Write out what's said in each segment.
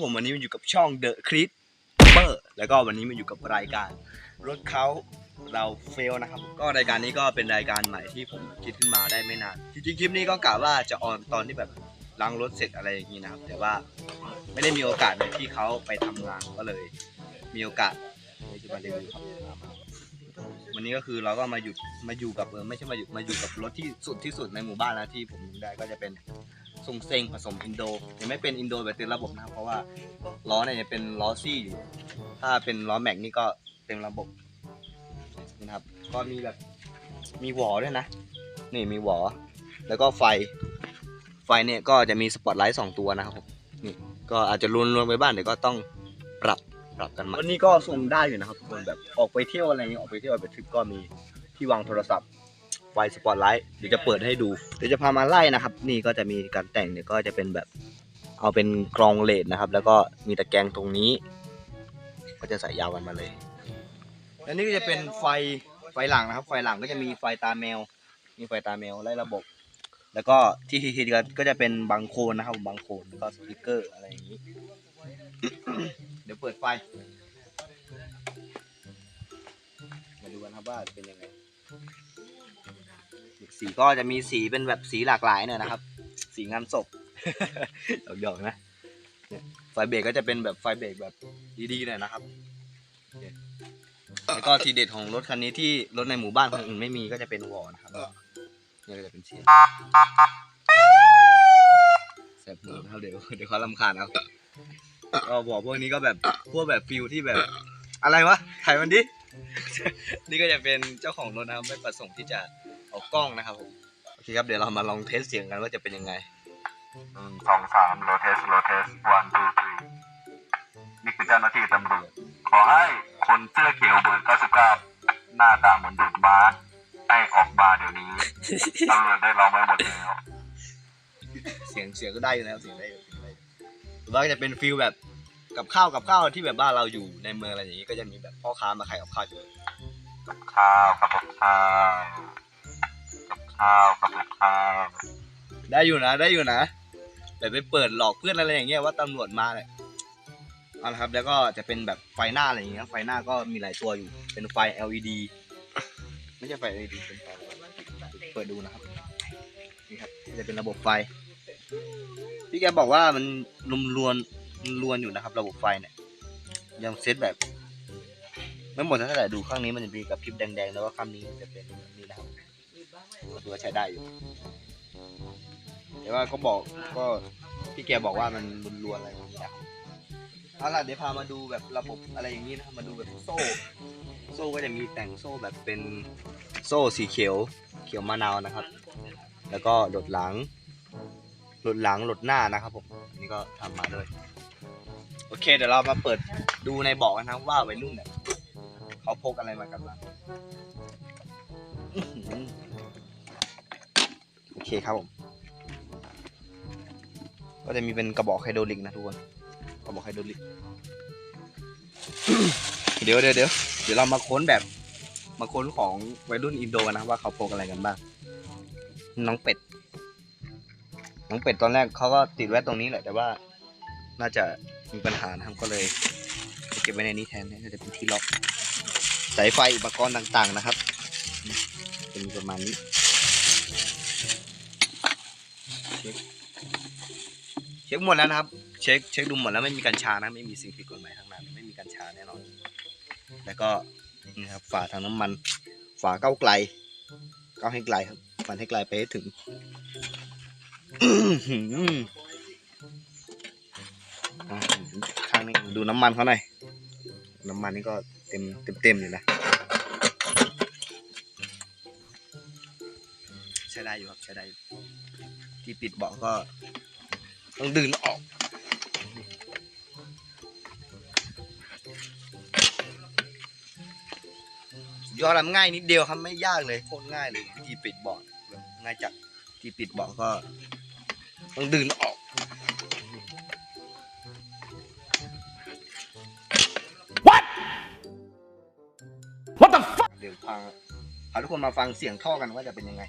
ผมวันนี้มันอยู่กับช่อง The c r i s p e r แล้วก็วันนี้มันอยู่กับรายการ รถเขาเราเฟลนะครับ ก็รายการนี้ก็เป็นรายการใหม่ที่ผมคิดขึ้นมาได้ไม่นานจริงๆคลิปนี้ก็กะว่าจะออนตอนที่แบบล้างรถเสร็จอะไรอย่างนี้นะครับ แต่ว่าไม่ได้มีโอกาสเลยที่เขาไปทำงานก็เลย มีโอกาสเลยจะมารีวิวครับวันนี้ก็คือเราก็มาหยุดมาอยู่กับเออไม่ใช่มาหยุดมาอยู่กับรถที่สุดที่สุดในหมู่บ้านนะที่ผมได้ก็จะเป็น ทรงเซ็งผสมอินโดยังไม่เป็นอินโดแบบเต็มระบบนะครับเพราะว่าล้อเนี่ยจะเป็นล้อซี่อยู่ ถ้าเป็นล้อแม็กนี่ก็เต็มระบบนะครับ ก็มีแบบมีหวอด้วยนะ นี่มีหวอ แล้วก็ไฟ ไฟเนี่ยก็จะมีสปอตไลท์สองตัวนะครับผมนี่ก็อาจจะรวนๆไปบ้างเดี๋ยวก็ต้องปรับปรับกันมาวันนี้ก็ส่งได้อยู่นะครับทุกคนแบบออกไปเที่ยวอะไรเงี้ยออกไปเที่ยวไปทริปก็มีที่วางโทรศัพท์ ฟสปอตไลท์เดี๋ยวจะเปิดให้ดูเดี๋ยวจะพามาไล่นะครับ นี่ก็จะมีการแต่งเนี่ยก็จะเป็นแบบเอาเป็นกรองเลดนะครับ แล้วก็มีตะแกรงตรงนี้ ก็จะใส่ยาวกันมาเลย แล้วนี่ก็จะเป็นไฟไฟหลังนะครับ ไฟหลังก็จะมีไฟตาแมว มีไฟตาแมวไล่ระบบ แล้วก็ที่ทีทีกันก็จะเป็นบังโคนนะครับบังโคนแล้วก็สติกเกอร์อะไรอย่างนี้ เดี๋ยวเปิดไฟมาดูกันครับว่าเป็นยังไง สีก็จะมีสีเป็นแบบสีหลากหลายหน่อยนะครับ สีงานศพ หยอกๆนะเนี่ยไฟเบรกก็จะเป็นแบบไฟเบรกแบบดีๆหน่อยนะครับเนี่ยแล้วก็ทีเด็ดของรถคันนี้ที่รถในหมู่บ้านคนอื่นไม่มีก็จะเป็นวอลนะครับเนี่ยก็จะเป็นเสียงแสบหูนะครับเดี๋ยวเดี๋ยวเขาลำคาญเอาก็บอกพวกนี้ก็แบบพวกแบบฟิลที่แบบ อะไรวะถ่ายมันดิ นี่ก็จะเป็นเจ้าของรถนะครับไม่ประสงค์ที่จะ เออกกล้องนะครับผมโอเคครับเดี๋ยวเรามาลองเทสเสียงกันว่าจะเป็นยังไงหนึ่งสองสามโลเทสโลเทสวันทูทรีนี่คือเจ้าหน้าที่ตำรวจขอให้คนเสื้อเขียวเบอร์99หน้าตาเหมือนดูดม้าให้ออกมาเดี๋ยวนี้ตำรวจได้ร้องไว้หมดแล้วเสียงเสียงก็ได้อยู่แล้วเสียงได้อยู่เสียงได้อยู่หรือว่าจะเป็นฟิลแบบกับข้าวกับข้าวที่แบบบ้านเราอยู่ในเมืองอะไรอย่างนี้ก็จะมีแบบพ่อค้ามาขายกับข้าวอยู่กับข้าวกับกับข้าวกับ ข้าวกับกับข้าวได้อยู่นะได้อยู่นะแบบไปเปิดหลอกเพื่อนอะไรอย่างเงี้ยว่าตำรวจมาเนี่ยเอาละครับ แล้วก็จะเป็นแบบไฟหน้าอะไรอย่างเงี้ยไฟหน้าก็มีหลายตัวอยู่เป็นไฟ LED ไม่ใช่ไฟ LED เป็นไฟเปิดดูนะครับนี่ครับจะเป็นระบบไฟพี่แกบอกว่ามันรวมรวนรวนอยู่นะครับ ระบบไฟเนี่ยยังเซตแบบไม่หมดเท่าไหร่ดูข้างนี้มันจะมีกับพริบแดงๆแล้วก็ข้างนี้จะเป็นแบบนี้นะครับ ถือว่าใช้ได้อยู่ แต่ว่าก็บอกก็พี่แกบอกว่ามันรวนอะไรอย่างนี้นะครับเอาล่ะเดี๋ยวพามาดูแบบระบบอะไรอย่างนี้นะครับมาดูแบบโซ่ โซ่ก็จะมีแต่งโซ่แบบเป็นโซ่สีเขียว เขียวมะนาวนะครับ แล้วก็หลดหลัง หลดหลังหลดหน้านะครับผมอันนี้ก็ทำมาด้วย โอเค เดี๋ยวเรามาเปิดดูในบอกนนะครับว่าวัยรุ่นเนี่ยเขาพกอะไรมากันบ้าง เคครับผม ก็จะมีเป็นกระบอกไฮโดรลิกนะทุกคน กระบอกไฮโดรลิก เดี๋ยวเดี๋ยวเดี๋ยวเดี๋ยวเรามาค้นแบบ มาค้นของวัยรุ่นอินโดกันนะว่าเขาโพกอะไรกันบ้าง น้องเป็ด น้องเป็ดตอนแรกเขาก็ติดไว้ตรงนี้แหละแต่ว่า น่าจะมีปัญหานะครับก็เลยเก็บไว้ในนี้แทนน่าจะเป็นที่ล็อกสายไฟอุปกรณ์ต่างๆนะครับ เป็นประมาณนี้ เช็คหมดแล้วนะครับ เช็คเช็คดูหมดแล้วไม่มีกัญชานะไม่มีสิ่งผิดกฎหมายทางนั้นไม่มีกัญชาแน่นอน แล้วก็นี่ครับฝาทางน้ำมัน ฝาเก้าไกล เก้าให้ไกลครับฟันให้ไกลไปให้ถึงข้างนี้ดูน้ำมันเขาหน่อยน้ำมันนี่ก็เต็มเต็มเต็มอยู่นะใช้ได้อยู่ครับใช้ได้อยู่ ที่ปิดเบาะก็ต้องดึงออกยอดทำง่ายนิดเดียวครับไม่ยากเลยโคตรง่ายเลยวิธีปิดเบาะแบบง่ายจัดที่ปิดเบาะก็ต้องดึงออก What the fuck เดี๋ยวพาพาทุกคนมาฟังเสียงท่อกันว่าจะเป็นยังไง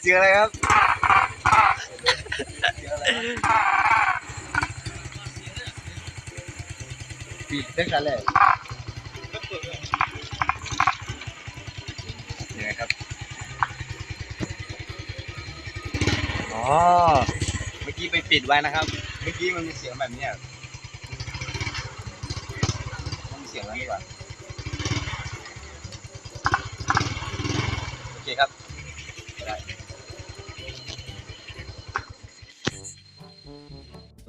เสียงอะไรครับเสียงอะไรครับปิดได้คันแรกยังไงครับ อ๋อ เมื่อกี้ไปปิดไว้นะครับ เมื่อกี้มันมีเสียงแบบนี้มันมีเสียงแล้วนี่หว่าโอเคครับได้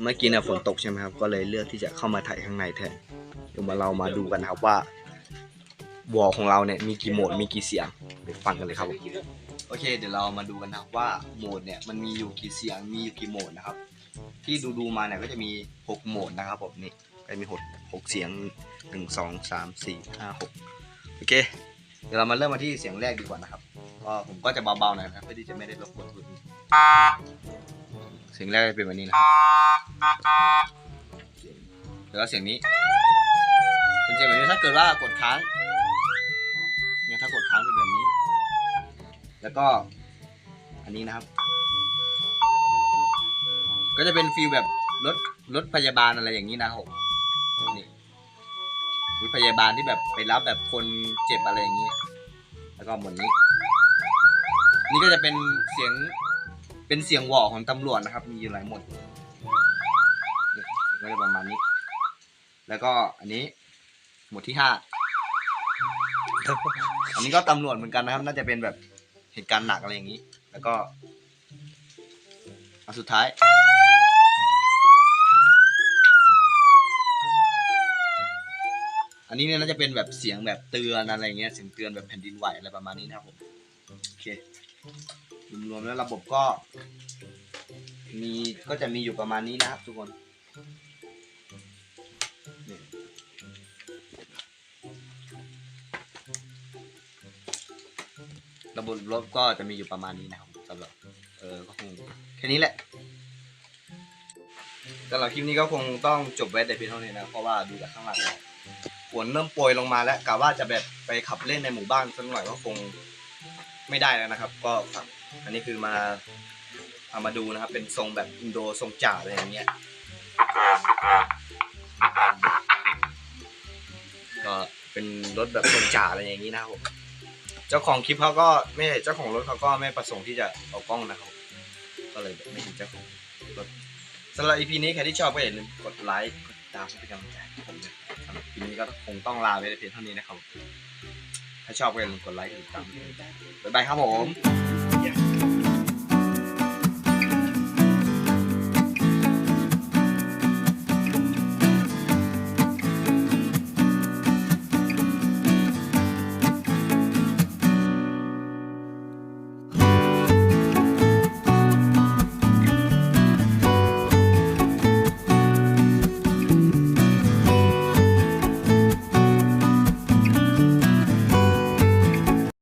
เมื่อกี้เนี่ยฝนตกใช่ไหมครับ ก็เลยเลือกที่จะเข้ามาถ่ายข้างในแทนเดี๋ยวมาเรามาดูกันนะครับว่าวอลของเราเนี่ยมีกี่โหมดมีกี่เสียงไปฟังกันเลยครับผมโอเค เดี๋ยวเรามาดูกันนะครับว่าโหมดเนี่ยมันมีอยู่กี่เสียงมีอยู่กี่โหมดนะครับ ที่ดูดูๆมาเนี่ยก็จะมี 6 โหมดนะครับผมนี่ก็จะมี6 6เสียง 1 2 3 4 5 6โอเค เดี๋ยวเรามาเริ่มมาที่เสียงแรกดีกว่านะครับ ก็ผมก็จะเบาๆหน่อยนะครับเพื่อที่จะไม่ได้รบกวนคุณเสียงแรกจะเป็นแบบนี้นะแล้วก็เสียงนี้เป็นเสียงแบบนี้ถ้าเกิดว่ากดค้างเนี่ยถ้ากดค้างเป็นแบบนี้ แล้วก็อันนี้นะครับ ก็จะเป็นฟีลแบบรถรถพยาบาลอะไรอย่างนี้นะครับผมนี่รถพยาบาลที่แบบไปรับแบบคนเจ็บอะไรอย่างนี้ แล้วก็หมดนี้ นี่ก็จะเป็นเสียงเป็นเสียงหวอของตำรวจนะครับ มีอยู่หลายหมดนี่ก็จะประมาณนี้ แล้วก็อันนี้หมวดที่ห้าอันนี้ก็ตำรวจเหมือนกันนะครับ น่าจะเป็นแบบเหตุการณ์หนักอะไรอย่างนี้ แล้วก็อันสุดท้าย อันนี้เนี่ยน่าจะเป็นแบบเสียงแบบเตือนอะไรเงี้ย เสียงเตือนแบบแผ่นดินไหวอะไรประมาณนี้นะครับผม โอเค รวมๆแล้วระบบก็มีก็จะมีอยู่ประมาณนี้นะครับทุกคนระบบรบก็จะมีอยู่ประมาณนี้นะครับสำหรับเออก็คงแค่นี้แหละสำหรับคลิปนี้ก็คงต้องจบไว้แต่เพียงเท่านี้นะเพราะว่าดูจากข้างหลังแล้วฝนเริ่มโปรยลงมาแล้วกะว่าจะแบบไปขับเล่นในหมู่บ้านสักหน่อยก็คง ไม่ได้แล้วนะครับ ก็ฝากอันนี้คือมาเอามาดูนะครับ เป็นทรงแบบอินโดทรงจ่าอะไรอย่างเงี้ยก็เป็นรถแบบทรงจ่าอะไรอย่างนี้นะครับเจ้าของคลิปเขาก็ไม่ใช่เจ้าของรถเขาก็ไม่ประสงค์ที่จะเอากล้องนะครับ ก็เลยไม่ถึงเจ้าของรถสำหรับ EP นี้ใครที่ชอบก็อย่าลืมกดไลค์กดติดตามเพื่อเป็นกำลังใจให้ผมด้วยสำหรับ EP นี้ก็คงต้องลาไปเพียงเท่านี้นะครับ ถ้าชอบก็อย่าลืมกดไลค์กดติดตามบ๊ายบายครับผม